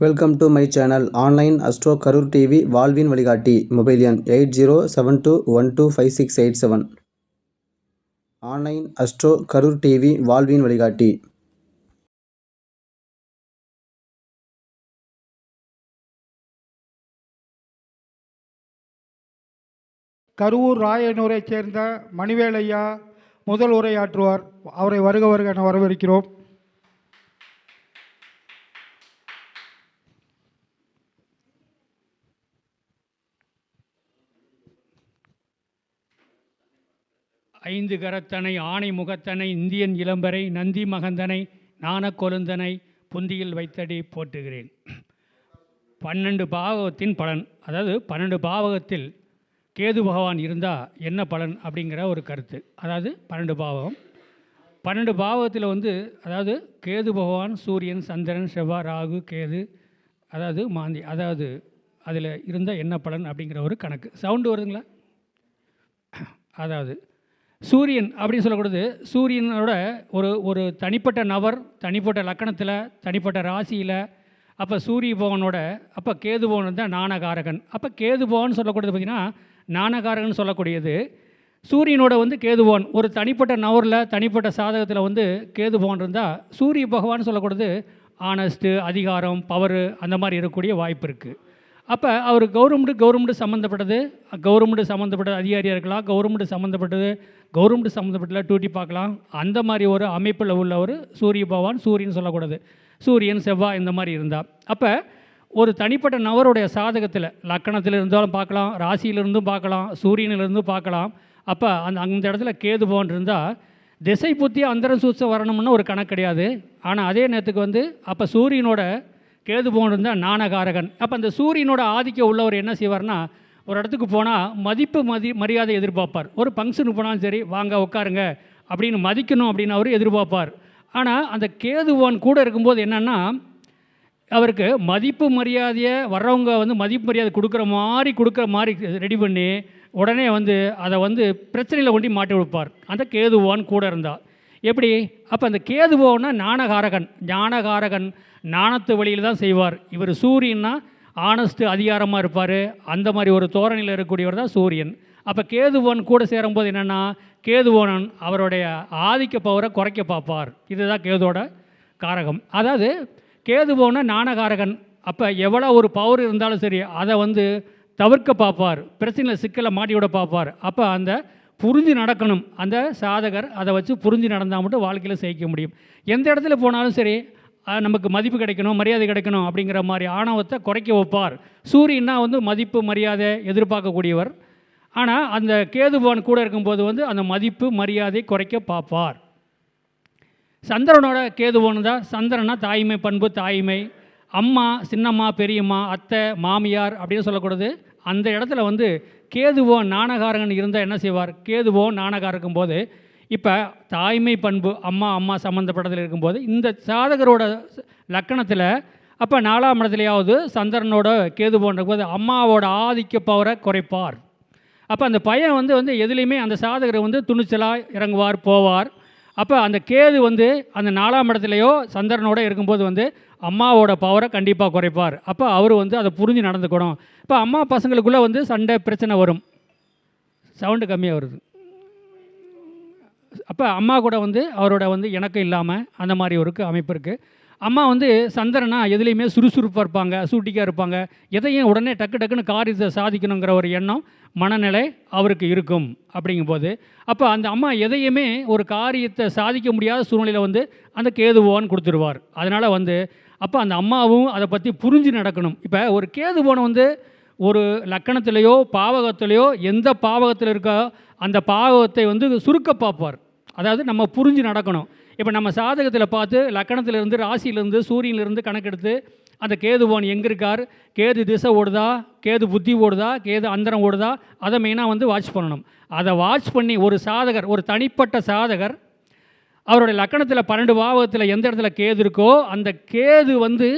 Welcome to my channel online astro Karur TV வாழ்வின் வழிகாட்டி mobile எண் eight zero seven two one two five six eight seven online astro Karur TV வாழ்வின் வழிகாட்டி கரூர் ராயனூரைச் சேர்ந்த மணிவேலையா முதல் உரையாற்றுவார். அவரை வருக வருக என வரவேற்கிறோம். ஐந்து கரத்தனை ஆணை முகத்தனை இந்தியன் இளம்பரை நந்தி மகந்தனை நாணக்கொழுந்தனை புந்தியில் வைத்தடி போட்டுகிறேன் பன்னெண்டு பாவகத்தின் பலன் அதாவது பன்னெண்டு பாவகத்தில் கேது பகவான் இருந்தால் என்ன பலன் அப்படிங்கிற ஒரு கருத்து. அதாவது பன்னெண்டு பாவகம். பன்னெண்டு பாவகத்தில் வந்து அதாவது கேது பகவான் சூரியன் சந்திரன் செவ்வாய் ராகு கேது அதாவது மாந்தி அதாவது அதில் இருந்தால் என்ன பலன் அப்படிங்கிற ஒரு கணக்கு. சவுண்டு வருதுங்களா? அதாவது சூரியன் அப்படின்னு சொல்லக்கூடாது. சூரியனோட ஒரு ஒரு தனிப்பட்ட நபர் தனிப்பட்ட லக்கணத்தில் தனிப்பட்ட ராசியில் அப்போ சூரிய பவனோட அப்போ கேது பவன் தான் நாணகாரகன். அப்போ கேது பவன் சொல்லக்கூடியது பார்த்திங்கன்னா நாணகாரகன் சொல்லக்கூடியது. சூரியனோட வந்து கேது பவன் ஒரு தனிப்பட்ட நபரில் தனிப்பட்ட சாதகத்தில் வந்து கேது பவன் இருந்தால் சூரிய பகவான் சொல்லக்கூடியது ஆனஸ்ட்டு அதிகாரம் பவரு அந்த மாதிரி இருக்கக்கூடிய வாய்ப்பு இருக்குது அப்போ அவர் கவர்மெண்ட் கவர்மெண்ட்டு சம்மந்தப்பட்டது கவர்மெண்ட் சம்மந்தப்பட்ட அதிகாரியாக இருக்கலாம் கவர்மெண்ட் சம்மந்தப்பட்டது கவர்மெண்ட் சம்மந்தப்பட்ட டியூட்டி பார்க்கலாம். அந்த மாதிரி ஒரு அமைப்பில் உள்ள ஒரு சூரிய பகவான் சூரியன் சொல்லக்கூடாது. சூரியன் செவ்வாய் இந்த மாதிரி இருந்தால் அப்போ ஒரு தனிப்பட்ட நபருடைய சாதகத்தில் லக்கணத்தில் இருந்தாலும் பார்க்கலாம் ராசியிலிருந்தும் பார்க்கலாம் சூரியனிலிருந்தும் பார்க்கலாம். அப்போ அந்த அந்த இடத்துல கேது பவன் இருந்தால் திசை புத்தி அந்தரம் சூச்ச வரணும்னு ஒரு கணக்கு கிடையாது. ஆனால் அதே நேரத்துக்கு வந்து அப்போ சூரியனோட கேது பவன் இருந்தால் நாணகாரகன். அப்போ அந்த சூரியனோட ஆதிக்கம் உள்ளவர் என்ன செய்வார்னா ஒரு இடத்துக்கு போனால் மதிப்பு மதி மரியாதை எதிர்பார்ப்பார். ஒரு ஃபங்க்ஷனுக்கு போனாலும் சரி வாங்க உட்காருங்க அப்படின்னு மதிக்கணும் அப்படின்னு அவர் எதிர்பார்ப்பார். ஆனால் அந்த கேதுவான் கூட இருக்கும்போது என்னென்னா அவருக்கு மதிப்பு மரியாதையை வர்றவங்க வந்து மதிப்பு மரியாதை கொடுக்குற மாதிரி கொடுக்குற மாதிரி ரெடி பண்ணி உடனே வந்து அதை வந்து பிரச்சனையில் கொண்டு மாட்டி கொடுப்பார் அந்த கேதுவான் கூட இருந்தால் எப்படி? அப்போ அந்த கேதுவோன்னா ஞானகாரகன் ஞானகாரகன் நாணத்து வழியில் தான் செய்வார். இவர் சூரியன்னா ஆனஸ்ட் அதிகாரமாக இருப்பார். அந்த மாதிரி ஒரு தோரணையில் இருக்கக்கூடியவர் தான் சூரியன். அப்போ கேதுவன் கூட சேரும்போது என்னென்னா கேதுவோனன் அவருடைய ஆதிக்க பவரை குறைக்க பார்ப்பார். இதுதான் கேதுவோட காரகம். அதாவது கேதுவோன நாணகாரகன் அப்போ எவ்வளோ ஒரு பவர் இருந்தாலும் சரி அதை வந்து தவிர்க்க பார்ப்பார். பிரச்சனையில் சிக்கலை மாட்டிவிட பார்ப்பார். அப்போ அந்த புரிஞ்சு நடக்கணும். அந்த சாதகர் அதை வச்சு புரிஞ்சு நடந்தால் மட்டும் வாழ்க்கையில் ஜெயிக்க முடியும். எந்த இடத்துல போனாலும் சரி நமக்கு மதிப்பு கிடைக்கணும் மரியாதை கிடைக்கணும் அப்படிங்கிற மாதிரி ஆணவத்தை குறைக்க வைப்பார். சூரியன்னா வந்து மதிப்பு மரியாதை எதிர்பார்க்கக்கூடியவர். ஆனால் அந்த கேதுபவன் கூட இருக்கும்போது வந்து அந்த மதிப்பு மரியாதை குறைக்க பார்ப்பார். சந்திரனோட கேதுவோன்னு தான் சந்திரனா தாய்மை பண்பு தாய்மை. அம்மா சின்னம்மா பெரியம்மா அத்தை மாமியார் அப்படின்னு சொல்லக்கூடாது. அந்த இடத்துல வந்து கேதுவோன் நாணகாரகன் இருந்தால் என்ன செய்வார்? கேதுவோன் நாணகாரம் இருக்கும்போது இப்போ தாய்மை பண்பு அம்மா அம்மா சம்மந்தப்பட்டதில் இருக்கும்போது இந்த சாதகரோட லக்கணத்தில் அப்போ நாலாம் இடத்துலையாவது சந்திரனோட போன்ற போது அம்மாவோட ஆதிக்க பவரை குறைப்பார். அப்போ அந்த பையன் வந்து வந்து எதுலேயுமே அந்த சாதகரை வந்து துணிச்சலாக இறங்குவார் போவார். அப்போ அந்த கேது வந்து அந்த நாலாம் இடத்துலையோ சந்திரனோட இருக்கும்போது வந்து அம்மாவோட பவரை கண்டிப்பாக குறைப்பார். அப்போ அவர் வந்து அதை புரிஞ்சு நடந்துக்கணும். இப்போ அம்மா பசங்களுக்குள்ளே வந்து சண்டை பிரச்சனை வரும். சவுண்டு கம்மியாக வருது. அப்போ அம்மா கூட வந்து அவரோட வந்து இணக்கம் இல்லாமல் அந்த மாதிரி ஒரு அமைப்பு இருக்குது அம்மா வந்து சந்திரனா எதுலேயுமே சுறுசுறுப்பாக இருப்பாங்க சூட்டிக்காக இருப்பாங்க. எதையும் உடனே டக்கு டக்குன்னு காரியத்தை சாதிக்கணுங்கிற ஒரு எண்ணம் மனநிலை அவருக்கு இருக்கும் அப்படிங்கும்போது. அப்போ அந்த அம்மா எதையுமே ஒரு காரியத்தை சாதிக்க முடியாத சூழ்நிலையில் வந்து அந்த கேதுவோன்னு கொடுத்துருவார். அதனால் வந்து அப்போ அந்த அம்மாவும் அதை பற்றி புரிஞ்சு நடக்கணும். இப்போ ஒரு கேதுவோனை வந்து ஒரு லக்கணத்திலேயோ பாவகத்திலேயோ எந்த பாவகத்தில் இருக்கோ அந்த பாவகத்தை வந்து சுருக்க பார்ப்பார். அதாவது நம்ம புரிஞ்சு நடக்கணும். இப்போ நம்ம சாதகத்தில் பார்த்து லக்கணத்திலிருந்து ராசியிலிருந்து சூரியனிலிருந்து கணக்கெடுத்து அந்த கேதுவான் எங்கே இருக்கார்? கேது திசை ஓடுதா? கேது புத்தி ஓடுதா? கேது அந்தரம் ஓடுதா? அதை மெயினாக வந்து வாட்ச் பண்ணணும். அதை வாட்ச் பண்ணி ஒரு சாதகர் ஒரு தனிப்பட்ட சாதகர் அவருடைய லக்கணத்தில் பன்னெண்டு பாவகத்தில் எந்த இடத்துல கேது இருக்கோ அந்த கேது வந்து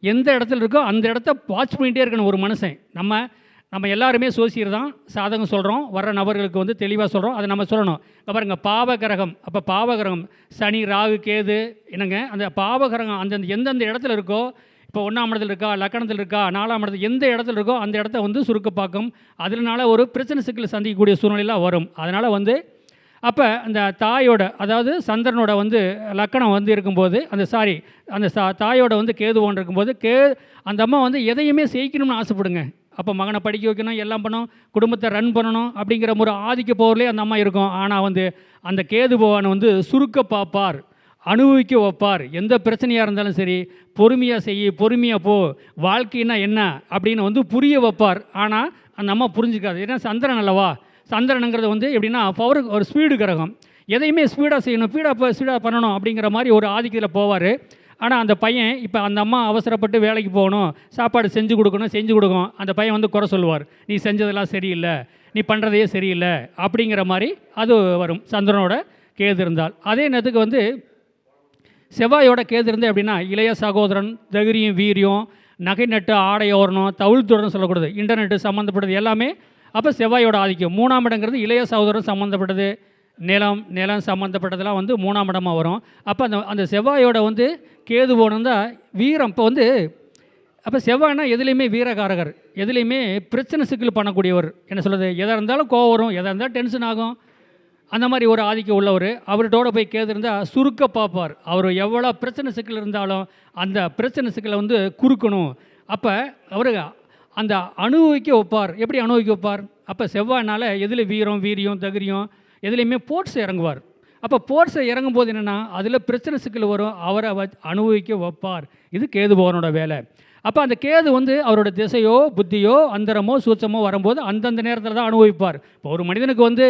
எந்த இடத்துல இருக்கோ அந்த இடத்த வாட்ச் பண்ணிகிட்டே இருக்கணும் ஒரு மனுஷன். நம்ம நம்ம எல்லாருமே சோசியர் தான். சாதகம் சொல்கிறோம் வர்ற நபர்களுக்கு வந்து தெளிவாக சொல்கிறோம் அதை நம்ம சொல்லணும். இப்ப பாருங்க பாவகிரகம். அப்போ பாவகிரகம் சனி ராகு கேது என்னங்க? அந்த பாவகிரகம் அந்தந்த எந்தெந்த இடத்துல இருக்கோ இப்போ ஒன்றாம் இடத்துல இருக்கா லக்கணத்தில் இருக்கா நாலாம் இடத்துல எந்த இடத்துல இருக்கோ அந்த இடத்த வந்து சுருக்க பார்க்கும் அதனால ஒரு பிரச்சனை சிக்கல் சந்திக்கக்கூடிய சூழ்நிலையெல்லாம் வரும். அதனால் வந்து அப்போ அந்த தாயோட அதாவது சந்திரனோட வந்து லக்கணம் வந்து இருக்கும்போது அந்த சாரி அந்த சா தாயோட வந்து கேது ஒன்று இருக்கும்போது கே அந்த அம்மா வந்து எதையுமே செய்யணும்னு ஆசைப்படுங்க. அப்போ மகனை படிக்க வைக்கணும் எல்லாம் பண்ணணும் குடும்பத்தை ரன் பண்ணணும் அப்படிங்கிற ஒரு ஆதிக்க போர்லேயே அந்த அம்மா இருக்கும். ஆனால் வந்து அந்த கேது பகவான் வந்து சுருக்க பார்ப்பார் அனுபவிக்க வைப்பார். எந்த பிரச்சனையாக இருந்தாலும் சரி பொறுமையாக செய் பொறுமையாக போ வாழ்க்கைன்னா என்ன அப்படின்னு வந்து புரிய வைப்பார். ஆனால் அந்த அம்மா புரிஞ்சுக்காது. ஏன்னா சந்திரன் அல்லவா? சந்திரனுங்கிறது வந்து எப்படின்னா பவர் ஒரு ஸ்பீடு கிரகம். எதையுமே ஸ்பீடாக செய்யணும் ஸ்பீடாக ஸ்பீடாக பண்ணணும் அப்படிங்கிற மாதிரி ஒரு ஆதிக்கத்தில் போவார். ஆனால் அந்த பையன் இப்போ அந்த அம்மா அவசரப்பட்டு வேலைக்கு போகணும் சாப்பாடு செஞ்சு கொடுக்கணும் செஞ்சு கொடுக்கும் அந்த பையன் வந்து குறை சொல்லுவார். நீ செஞ்சதெல்லாம் சரியில்லை. நீ பண்ணுறதையே சரியில்லை. அப்படிங்கிற மாதிரி அது வரும். சந்திரனோட கேது இருந்தால். அதே நேரத்துக்கு வந்து செவ்வாயோட கேது இருந்து அப்படின்னா இளைய சகோதரன் தைரியம் வீரியம் நகை நட்டு ஆடை ஓரணும் தவுள் சொல்லக்கூடாது. இன்டர்நெட்டு சம்மந்தப்பட்டது எல்லாமே அப்போ செவ்வாயோட ஆதிக்கம். மூணாம் இடங்கிறது இளைய சகோதரம் சம்மந்தப்பட்டது நிலம் நிலம் சம்மந்தப்பட்டதெல்லாம் வந்து மூணாம் இடமாக வரும். அப்போ அந்த அந்த செவ்வாயோட வந்து கேது போகணும் தான் வீரம். இப்போ வந்து அப்போ செவ்வாய்னா எதுலேயுமே வீரகாரகர் எதுலேயுமே பிரச்சனை சிக்கல் பண்ணக்கூடியவர். என்ன சொல்கிறது எதாக இருந்தாலும் கோவம் வரும் எதாக இருந்தாலும் டென்ஷன் ஆகும். அந்த மாதிரி ஒரு ஆதிக்கம் உள்ளவர். அவர்கிட்டோட போய் கேது இருந்தால் சுருக்க பார்ப்பார். அவர் எவ்வளோ பிரச்சனை சிக்கல் இருந்தாலும் அந்த பிரச்சனை சிக்கலை வந்து குறுக்கணும். அப்போ அவர் அந்த அனுபவிக்க வைப்பார் எப்படி அனுபவிக்க வைப்பார் அப்போ செவ்வாய்னால் எதில் வீரம் வீரியம் தகிரியம் எதுலேயுமே போர்ட்ஸ் இறங்குவார். அப்போ போர்ட்ஸை இறங்கும் போது என்னென்னா அதில் பிரச்சனை சிக்கல் வரும். அவரை வ அனுபவிக்க வைப்பார் இது கேது பவனோட வேலை. அப்போ அந்த கேது வந்து அவரோட திசையோ புத்தியோ அந்தரமோ சூச்சமோ வரும்போது அந்தந்த நேரத்தில் தான் அனுபவிப்பார் இப்போ ஒரு மனிதனுக்கு வந்து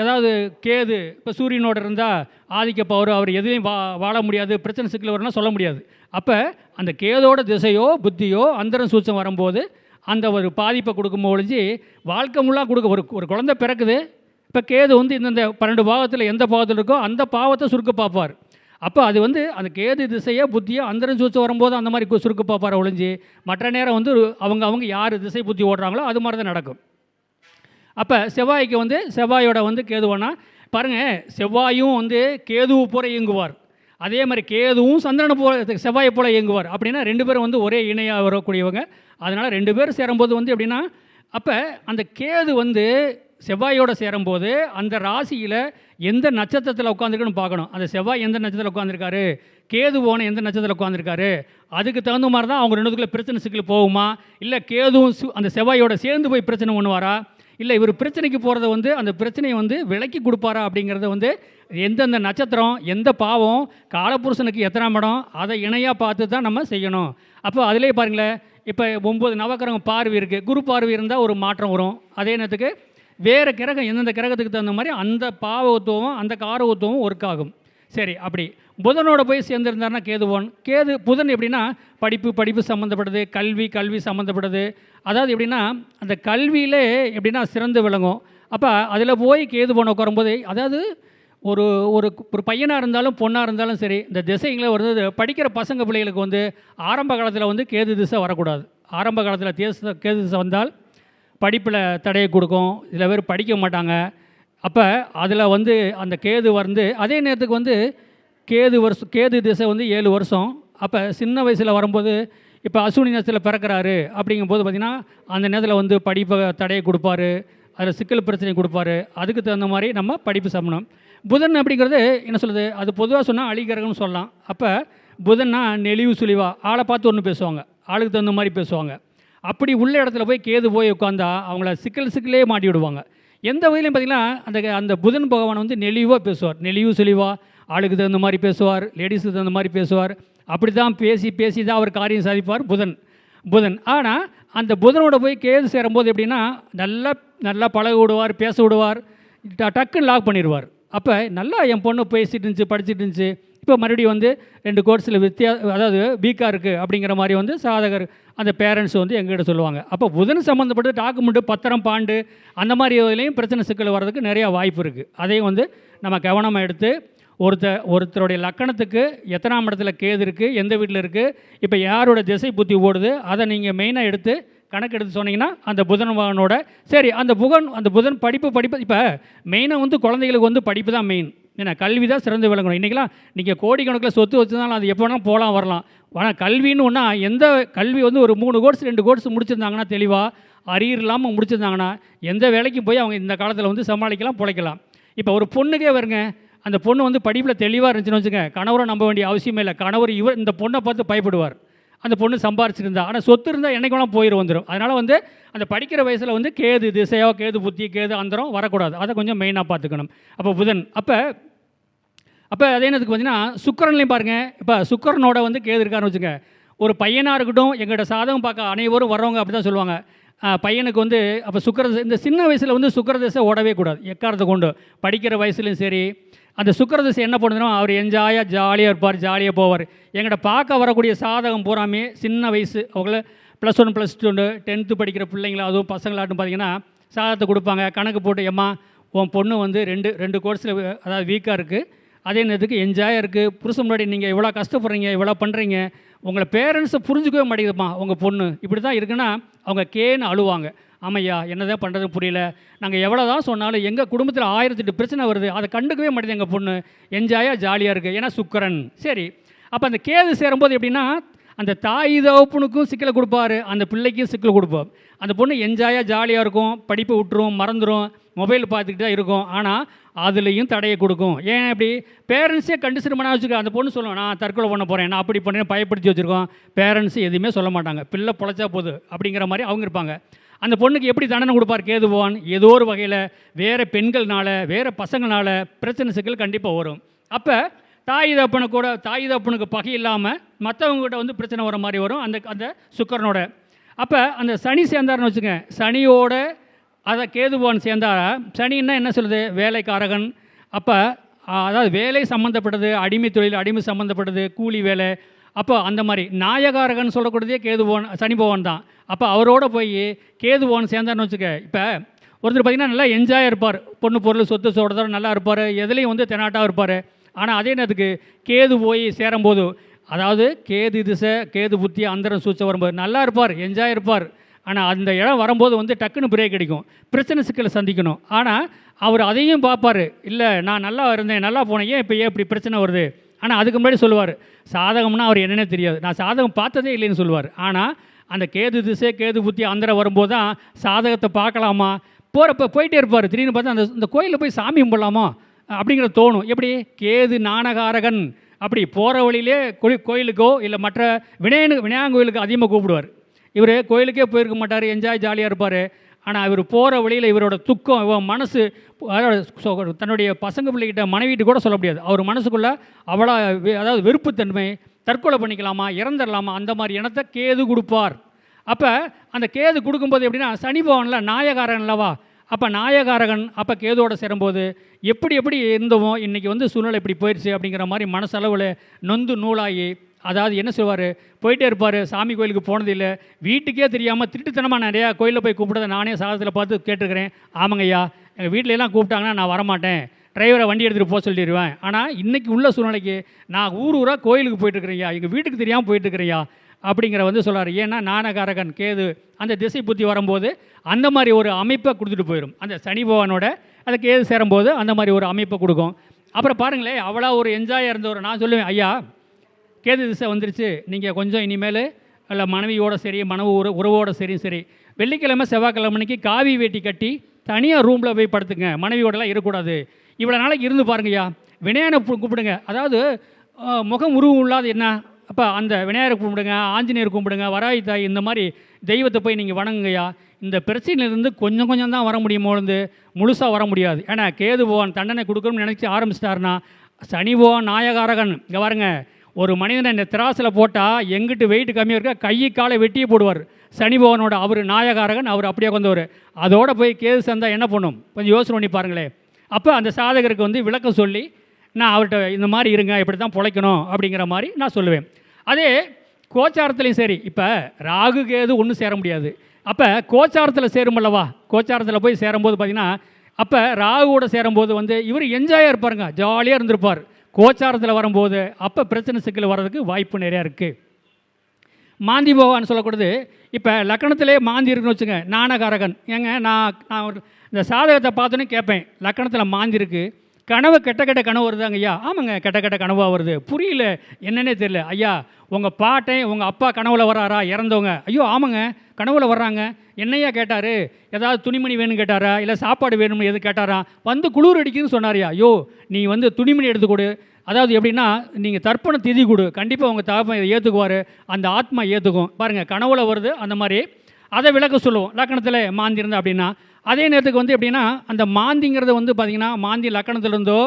ஏதாவது கேது இப்போ சூரியனோட இருந்தால் ஆதிக்க பவர் அவர் எதுலேயும் வா வாழ முடியாது பிரச்சனை சிக்கல் வரும்னா சொல்ல முடியாது. அப்போ அந்த கேதோட திசையோ புத்தியோ அந்தரம் சூச்சம் வரும்போது அந்த ஒரு பாதிப்பை கொடுக்கும் ஒழிஞ்சு வாழ்க்கை முள்ளாக கொடுக்க ஒரு ஒரு குழந்தை பிறக்குது இப்போ கேது வந்து இந்தந்த பன்னெண்டு பாவத்தில் எந்த பாவத்தில் இருக்கோ அந்த பாவத்தை சுருக்க பார்ப்பார். அப்போ அது வந்து அந்த கேது திசையோ புத்தியோ அந்தரம் சூச்சம் வரும்போது அந்த மாதிரி சுருக்கு சுருக்க பார்ப்பார் ஒழிஞ்சு மற்ற நேரம் வந்து அவங்க அவங்க யார் திசை புத்தி ஓடுறாங்களோ அது மாதிரி தான் நடக்கும். அப்போ செவ்வாய்க்கு வந்து செவ்வாயோட வந்து கேதுவானா? பாருங்கள் செவ்வாயும் வந்து கேதுவு போல இயங்குவார். அதே மாதிரி கேதுவும் சந்திரனை போல செவ்வாயை போல இயங்குவார். அப்படின்னா ரெண்டு பேரும் வந்து ஒரே இணையாக வரக்கூடியவங்க. அதனால் ரெண்டு பேரும் சேரும்போது வந்து எப்படின்னா அப்போ அந்த கேது வந்து செவ்வாயோட சேரும்போது அந்த ராசியில் எந்த நட்சத்திரத்தில் உட்காந்துருக்குன்னு பார்க்கணும். அந்த செவ்வாய் எந்த நட்சத்திரத்தில் உட்காந்துருக்காரு கேது போன எந்த நட்சத்திரத்தில் உட்காந்துருக்காரு அதுக்கு தகுந்த மாதிரி தான் அவங்க ரெண்டுத்துக்குள்ள பிரச்சனை சிக்கல் போகுமா? இல்லை கேதுவும் சு- அந்த செவ்வாயோட சேர்ந்து போய் பிரச்சனை பண்ணுவாரா? இல்லை இவர் பிரச்சனைக்கு போகிறத வந்து அந்த பிரச்சனையை வந்து விலக்கி கொடுப்பாரா அப்படிங்கிறத வந்து எந்தெந்த நட்சத்திரம் எந்த பாவம் காலப்புருஷனுக்கு எத்தனாம் இடம் அதை இணையாக பார்த்து தான் நம்ம செய்யணும். அப்போ அதிலே பாருங்களேன் இப்போ ஒம்பது நவக்கிரகம் பார்வை இருக்குது குரு பார்வை இருந்தால் ஒரு மாற்றம் வரும். அதே நேரத்துக்கு வேறு கிரகம் எந்தெந்த கிரகத்துக்கு தகுந்த மாதிரி அந்த பாவத்துவம் அந்த காரகத்துவம் ஒர்க் ஆகும். சரி அப்படி. புதனோட போய் சேர்ந்துருந்தாருன்னா கேதுவோன். கேது புதன் எப்படின்னா படிப்பு படிப்பு சம்மந்தப்பட்டது கல்வி கல்வி சம்மந்தப்பட்டது அதாவது எப்படின்னா அந்த கல்வியிலே எப்படின்னா சிறந்து விளங்கும். அப்போ அதில் போய் கேது போன உட்காரும்போது அதாவது ஒரு ஒரு ஒரு பையனாக இருந்தாலும் பொண்ணாக இருந்தாலும் சரி இந்த திசைங்களை வருது படிக்கிற பசங்க பிள்ளைகளுக்கு வந்து ஆரம்ப காலத்தில் வந்து கேது திசை வரக்கூடாது. ஆரம்ப காலத்தில் தேச கேது திசை வந்தால் படிப்பில் தடையை கொடுக்கும். சில பேர் படிக்க மாட்டாங்க. அப்போ அதில் வந்து அந்த கேது வந்து அதே நேரத்துக்கு வந்து கேது வருஷம் கேது திசை வந்து ஏழு வருஷம். அப்போ சின்ன வயசில் வரும்போது இப்போ அஸ்வினி நேரத்தில் பிறக்கிறாரு அப்படிங்கும்போது பார்த்திங்கன்னா அந்த நேரத்தில் வந்து படிப்பை தடையை கொடுப்பாரு. அதில் சிக்கல் பிரச்சனை கொடுப்பாரு. அதுக்கு தகுந்த மாதிரி நம்ம படிப்பு சமணம். புதன் அப்படிங்கிறது என்ன சொல்லுது அது பொதுவாக சொன்னால் அழிகரகம்னு சொல்லலாம். அப்போ புதன்னா நெளிவு சுழிவா. ஆளை பார்த்து ஒன்று பேசுவாங்க. ஆளுக்கு தகுந்த மாதிரி பேசுவாங்க. அப்படி உள்ள இடத்துல போய் கேது போய் உட்காந்தா அவங்கள சிக்கல் சிக்கலே மாட்டி விடுவாங்க எந்த வகையிலையும் பார்த்திங்கன்னா அந்த அந்த புதன் பகவான் வந்து நெளிவாக பேசுவார். நெளிவு சுழிவா. ஆளுக்கு தகுந்த மாதிரி பேசுவார் லேடிஸுக்கு தகுந்த மாதிரி பேசுவார். அப்படி தான் பேசி பேசி தான் அவர் காரியம் சாதிப்பார் புதன். புதன். ஆனால் அந்த புதனோட போய் கேது சேரும்போது எப்படின்னா நல்லா நல்லா பழக விடுவார் பேச விடுவார் ட- டக்குன்னு லாக் பண்ணிடுவார் அப்போ நல்லா என் பொண்ணு பேசிட்டு இருந்துச்சு படிச்சுட்டு இருந்துச்சு. இப்போ மறுபடியும் வந்து ரெண்டு கோர்ஸில் வித்தியா அதாவது வீக்காக இருக்குது அப்படிங்கிற மாதிரி வந்து சாதகர் அந்த பேரண்ட்ஸ் வந்து எங்ககிட்ட சொல்லுவாங்க. அப்போ புதன் சம்மந்தப்பட்ட டாக்குமெண்ட்டு பத்திரம் பாண்டு அந்த மாதிரி இதுலேயும் பிரச்சனை சிக்கல் வர்றதுக்கு நிறையா வாய்ப்பு இருக்குது அதையும் வந்து நம்ம கவனமாக எடுத்து ஒருத்த ஒருத்தருடைய லக்கணத்துக்கு எத்தனாம் இடத்துல கேது இருக்குது எந்த வீட்டில் இருக்குது இப்போ யாரோட திசை புத்தி ஓடுது அதை நீங்கள் மெயினாக எடுத்து கணக்கு எடுத்து சொன்னீங்கன்னா அந்த புதன் மகனோட சரி அந்த புகன் அந்த புதன் படிப்பு படிப்பு இப்போ மெயினாக வந்து குழந்தைகளுக்கு வந்து படிப்பு தான் மெயின் ஏன்னா கல்வி தான் சிறந்து விளங்கணும். இன்றைக்கெலாம் நீங்கள் கோடிக்கணக்கில் சொத்து வச்சுருந்தாலும் அது எப்போ வேணாலும் போகலாம் வரலாம். ஆனால் கல்வின்னு ஒன்றா எந்த கல்வி வந்து ஒரு மூணு கோர்ஸ் ரெண்டு கோர்ஸ் முடிச்சிருந்தாங்கன்னா தெளிவாக அரியர் இல்லாமல் முடிச்சிருந்தாங்கன்னா எந்த வேலைக்கும் போய் அவங்க இந்த காலத்தில் வந்து சமாளிக்கலாம் பிழைக்கலாம். இப்போ ஒரு பொண்ணுக்கே வருங்க அந்த பொண்ணு வந்து படிப்பில் தெளிவாக இருந்துச்சுன்னு வச்சுக்கோங்க. கணவரை நம்ப வேண்டிய அவசியமே இல்லை. கணவர் இவர் இந்த பொண்ணை பார்த்து பயப்படுவார். அந்த பொண்ணு சம்பாரிச்சிருந்தா. ஆனால் சொத்து இருந்தால் என்னைக்கு வேணால் போயிடும் வந்துடும் அதனால் வந்து அந்த படிக்கிற வயசில் வந்து கேது திசையோ கேது புத்தி கேது அந்தரம் வரக்கூடாது. அதை கொஞ்சம் மெயினாக பார்த்துக்கணும். அப்போ புதன் அப்போ அப்போ அதே என்னதுக்கு பார்த்தீங்கன்னா சுக்கரன்லையும் பாருங்கள் இப்போ சுக்கரனோட வந்து கேது இருக்காருன்னு வச்சுங்க ஒரு பையனாக இருக்கட்டும் எங்கள்கிட்ட சாதகம் பார்க்க அனைவரும் வர்றவங்க அப்படி தான் சொல்லுவாங்க பையனுக்கு வந்து அப்போ சுக்கர இந்த சின்ன வயசில் வந்து சுக்கரதசை ஓடவே கூடாது. எக்காரத்தை கொண்டு? படிக்கிற வயசுலையும் சரி அந்த சுக்கரதசை என்ன பண்ணுதுன்னா அவர் என்ஜாயாக ஜாலியாக இருப்பார் ஜாலியாக போவார். எங்கள்கிட்ட பார்க்க வரக்கூடிய சாதகம் பூராமே சின்ன வயசு. அவங்கள plus one plus two tenth படிக்கிற பிள்ளைங்களா அதுவும் பசங்களாட்டும் பார்த்தீங்கன்னா சாதத்தை கொடுப்பாங்க. கணக்கு போட்டு எம்மா உன் பொண்ணு வந்து ரெண்டு ரெண்டு கோர்ஸில் அதாவது வீக்காக இருக்குது அதே நேரத்துக்கு என்ஜாயாக இருக்குது புருஷன் முன்னாடி நீங்கள் இவ்வளோ கஷ்டப்படுறீங்க இவ்வளோ பண்ணுறீங்க உங்களை பேரண்ட்ஸை புரிஞ்சுக்கவே மாட்டேங்குதுப்பா உங்கள் பொண்ணு. இப்படி தான் இருக்குன்னா அவங்க கேன்னு அழுவாங்க. ஆமையா என்னதான் பண்ணுறதுன்னு புரியல. நாங்கள் எவ்வளோ தான் சொன்னாலும் எங்கள் குடும்பத்தில் ஆயிரத்தெட்டு பிரச்சனை வருது அதை கண்டுக்கவே மாட்டேது எங்கள் பொண்ணு. என்ஜாயாக ஜாலியாக இருக்குது ஏன்னா சுக்கரன். சரி அப்போ அந்த கேது சேரும்போது எப்படின்னா அந்த தாய் தகப்பனுக்கும் சிக்கலை கொடுப்பாரு அந்த பிள்ளைக்கும் சிக்கல் கொடுப்பார். அந்த பொண்ணு என்ஜாயாக ஜாலியாக இருக்கும் படிப்பை விட்டுரும் மறந்துடும் மொபைல் பார்த்துக்கிட்டு தான் இருக்கும். ஆனால் அதுலேயும் தடையை கொடுக்கும். ஏன் அப்படி பேரண்ட்ஸே கண்டிஷன் பண்ண வச்சுக்க அந்த பொண்ணு சொல்லுவோம் நான் தற்கொலை பண்ண போகிறேன் நான் அப்படி பண்ணேன் பயப்படுத்தி வச்சுருக்கோம். பேரண்ட்ஸ் எதுவுமே சொல்ல மாட்டாங்க. பிள்ளை பொழைச்சா போகுது அப்படிங்கிற மாதிரி அவங்க இருப்பாங்க. அந்த பொண்ணுக்கு எப்படி தண்டனை கொடுப்பார் கேதுவான் ஏதோ ஒரு வகையில் வேறு பெண்கள்னால வேறு பசங்களால பிரச்சனை சிக்கல் கண்டிப்பாக வரும். அப்போ தாய் தப்பனை கூட தாய் தப்பனுக்கு பகை இல்லாமல் மற்றவங்ககிட்ட வந்து பிரச்சனை வர மாதிரி வரும் அந்த அந்த சுக்கரனோட. அப்போ அந்த சனி சேர்ந்தாருன்னு வச்சுங்க சனியோட அதை கேதுவான் சேர்ந்தாரா? சனின்னா என்ன சொல்லுது? வேலைக்காரகன். அப்போ அதாவது வேலை சம்மந்தப்பட்டது அடிமை தொழில் அடிமை சம்மந்தப்பட்டது கூலி வேலை. அப்போ அந்த மாதிரி நாயகாரகன் சொல்லக்கூடியதே கேதுபவன் சனி பகவான் தான். அப்போ அவரோட போய் கேதுபவன் சேர்ந்தார்னு வச்சுக்க. இப்போ ஒருத்தர் பார்த்திங்கன்னா நல்லா என்ஜாயாக இருப்பார். பொண்ணு பொருள் சொத்து சோடத்தோட நல்லா இருப்பார். எதுலேயும் வந்து தெனாட்டாக இருப்பார். ஆனால் அதே நேரத்துக்கு கேது போய் சேரும்போது அதாவது கேது திசை கேது புத்தி அந்தரம் சூச்ச வரும்போது நல்லா இருப்பார் என்ஜாய் இருப்பார். ஆனால் அந்த இடம் வரும்போது வந்து டக்குன்னு பிரேக் அடிக்கும். பிரச்சனை சிக்கலை சந்திக்கணும். ஆனால் அவர் அதையும் பார்ப்பார். இல்லை நான் நல்லா இருந்தேன் நல்லா போனேன். ஏன் இப்போ ஏன் இப்படி பிரச்சனை வருது? ஆனால் அதுக்கு முன்னாடி சொல்லுவார். சாதகம்னா அவர் என்னன்னே தெரியாது. நான் சாதகம் பார்த்ததே இல்லைன்னு சொல்லுவார். ஆனால் அந்த கேது திசை கேது புத்தி அந்தர வரும்போது தான் சாதகத்தை பார்க்கலாமா? போகிறப்ப போயிட்டே இருப்பார். திடீர்னு பார்த்தா அந்த இந்த கோயிலில் போய் சாமி கும்பிடலாமா? அப்படிங்கிற தோணும். எப்படி? கேது நாணகாரகன். அப்படி போகிற வழியிலே கோயிலுக்கோ இல்லை மற்ற விநாயகனு விநாயகன் கோயிலுக்கு அதிகமாக கூப்பிடுவார். இவர் கோயிலுக்கே போயிருக்க மாட்டார் என்ஜாய் ஜாலியாக இருப்பார். ஆனால் இவர் போகிற வழியில் இவரோட துக்கம் இவன் மனசு தன்னுடைய பசங்க பிள்ளைகிட்ட மனைவிட்டு கூட சொல்ல முடியாது. அவர் மனசுக்குள்ளே அவ்வளோ அதாவது வெறுப்புத்தன்மை தற்கொலை பண்ணிக்கலாமா இறந்துடலாமா அந்த மாதிரி இனத்தை கேது கொடுப்பார். அப்போ அந்த கேது கொடுக்கும்போது எப்படின்னா சனி பவனில் நாயகாரன் அல்லவா? அப்போ நாயகாரகன் அப்போ கேதோடு சேரும்போது எப்படி எப்படி இருந்தோமோ இன்றைக்கி வந்து சூழ்நிலை இப்படி போயிடுச்சு அப்படிங்கிற மாதிரி மனசளவில் நொந்து நூலாகி அதாவது என்ன சொல்வார்? போயிட்டே இருப்பார் சாமி கோயிலுக்கு போனதில்லை வீட்டுக்கே தெரியாமல் திருட்டுத்தனமாக நிறையா கோயிலில் போய் கூப்பிட்டதை நானே சாதத்தில் பார்த்து கேட்டிருக்கிறேன். ஆமாங்கய்யா எங்கள் வீட்டிலலாம் கூப்பிட்டாங்கன்னா நான் வரமாட்டேன். டிரைவரை வண்டி எடுத்துகிட்டு போக சொல்லிடுவேன். ஆனால் இன்றைக்கி உள்ள சூழ்நிலைக்கு நான் ஊர் ஊராக கோயிலுக்கு போயிட்டுருக்கிறேயா எங்கள் வீட்டுக்கு தெரியாமல் போயிட்டுருக்கிறேயா அப்படிங்கிற வந்து சொல்கிறார் ஏன்னா நாணகாரகன் கேது அந்த திசை புத்தி வரும்போது அந்த மாதிரி ஒரு அமைப்பை கொடுத்துட்டு போயிடும் அந்த சனி பகவானோட அந்த கேது சேரும்போது அந்த மாதிரி ஒரு அமைப்பை கொடுக்கும். அப்புறம் பாருங்களேன் அவ்வளோ ஒரு என்ஜாயாக இருந்தவர். நான் சொல்லுவேன் ஐயா கேது திசை வந்துருச்சு. நீங்கள் கொஞ்சம் இனிமேல் இல்லை மனைவியோட சரி மனைவி உற உறவோட சரி சரி. வெள்ளிக்கிழமை செவ்வாய்க்கிழமைக்கு காவி வேட்டி கட்டி தனியாக ரூமில் போய் படுத்துங்க. மனைவியோடலாம் இருக்கக்கூடாது. இவ்வளோ நாளைக்கு இருந்து பாருங்கய்யா. விநாயகனை கூப்பிடுங்க. அதாவது முகம் உருவம் இல்லாத என்ன? அப்போ அந்த விநாயகரை கும்பிடுங்க ஆஞ்சநேயர் கும்பிடுங்க வராய் தாய் இந்த மாதிரி தெய்வத்தை போய் நீங்கள் வணங்குங்கய்யா. இந்த பிரச்சனையிலேருந்து கொஞ்சம் கொஞ்சம் தான் வர முடியுமோ இருந்து முழுசாக வர முடியாது. ஏன்னா கேது போவான் தண்டனை கொடுக்கணும்னு நினச்சி ஆரம்பிச்சிட்டாருன்னா சனி போவான் நாயகாரகன். இங்கே பாருங்க ஒரு மனிதனை இந்த திராசில் போட்டால் எங்கிட்டு வெயிட் கம்மியாக இருக்க கை காலை வெட்டியே போடுவார். சனிபவனோட அவர் நாயகாரகன் அவர் அப்படியே கொண்டவர் அதோடு போய் கேது சந்தா என்ன பண்ணும்? கொஞ்சம் யோசனை பண்ணி பாருங்களேன். அப்போ அந்த சாதகருக்கு வந்து விளக்கம் சொல்லி நான் அவர்கிட்ட இந்த மாதிரி இருங்க இப்படி தான் பிழைக்கணும் அப்படிங்கிற மாதிரி நான் சொல்லுவேன். அதே கோச்சாரத்துலையும் சரி இப்போ ராகு கேது ஒன்றும் சேர முடியாது. அப்போ கோச்சாரத்தில் சேருமல்லவா கோச்சாரத்தில் போய் சேரும்போது பார்த்திங்கன்னா அப்போ ராகுவோட சேரும்போது வந்து இவர் என்ஜாயாக இருப்பாருங்க ஜாலியாக இருந்திருப்பார். கோச்சாரத்தில் வரும்போது அப்போ பிரச்சனை சிக்கல் வர்றதுக்கு வாய்ப்பு நிறையா இருக்குது மாந்தி போவான்னு சொல்லக்கூடாது. இப்போ லக்கணத்திலே மாந்தி இருக்குன்னு வச்சுங்க நாணகாரகன். ஏங்க நான் நான் ஒரு- இந்த சாதகத்தை பார்த்தோன்னே கேட்பேன் லக்கணத்தில் மாந்தி இருக்கு. கனவு கெட்ட கெட்ட கனவு வருதாங்க ஐயா? ஆமாங்க கெட்ட கெட்ட கனவாக வருது. புரியல என்னன்னே தெரியல. ஐயா உங்கள் பாட்டை உங்கள் அப்பா கனவுல வராரா இறந்தவங்க. ஐயோ ஆமாங்க கனவுல வர்றாங்க. என்னையா கேட்டார்? ஏதாவது துணிமணி வேணும்னு கேட்டாரா? இல்லை சாப்பாடு வேணும்னு எது கேட்டாரா? வந்து குளிர் அடிக்குதுன்னு சொன்னாரியா ஐயோ. நீ வந்து துணிமணி எடுத்து கொடு. அதாவது எப்படின்னா நீங்கள் தர்ப்பண திதி கொடு. கண்டிப்பாக உங்கள் தகப்பன் இதை ஏற்றுக்குவார் அந்த ஆத்மா ஏற்றுக்கும் பாருங்கள் கனவுல வருது அந்த மாதிரி. அதை விளக்க சொல்லுவோம். லக்கணத்தில் மாந்திருந்தா அப்படின்னா அதே நேரத்துக்கு வந்து எப்படின்னா அந்த மாந்திங்கிறது வந்து பார்த்திங்கன்னா மாந்தி லக்கணத்திலிருந்தோ